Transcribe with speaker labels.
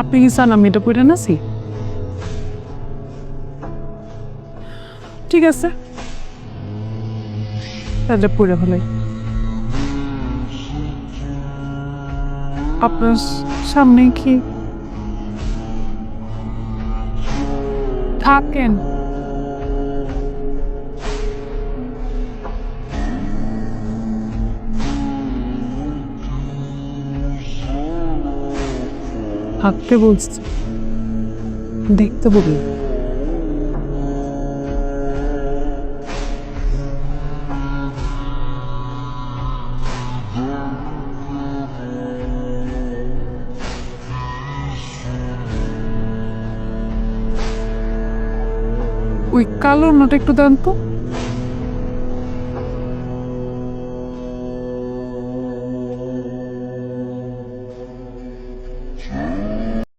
Speaker 1: আপনি কি চান আমি এটা করে নাছি ঠিক আছে। তাহলে পড়ে হলে আপনার সামনে কি? থাকেন। থাকতে বলছি। দেখতে বলি। ওই কালো নোট একটু দেন তো।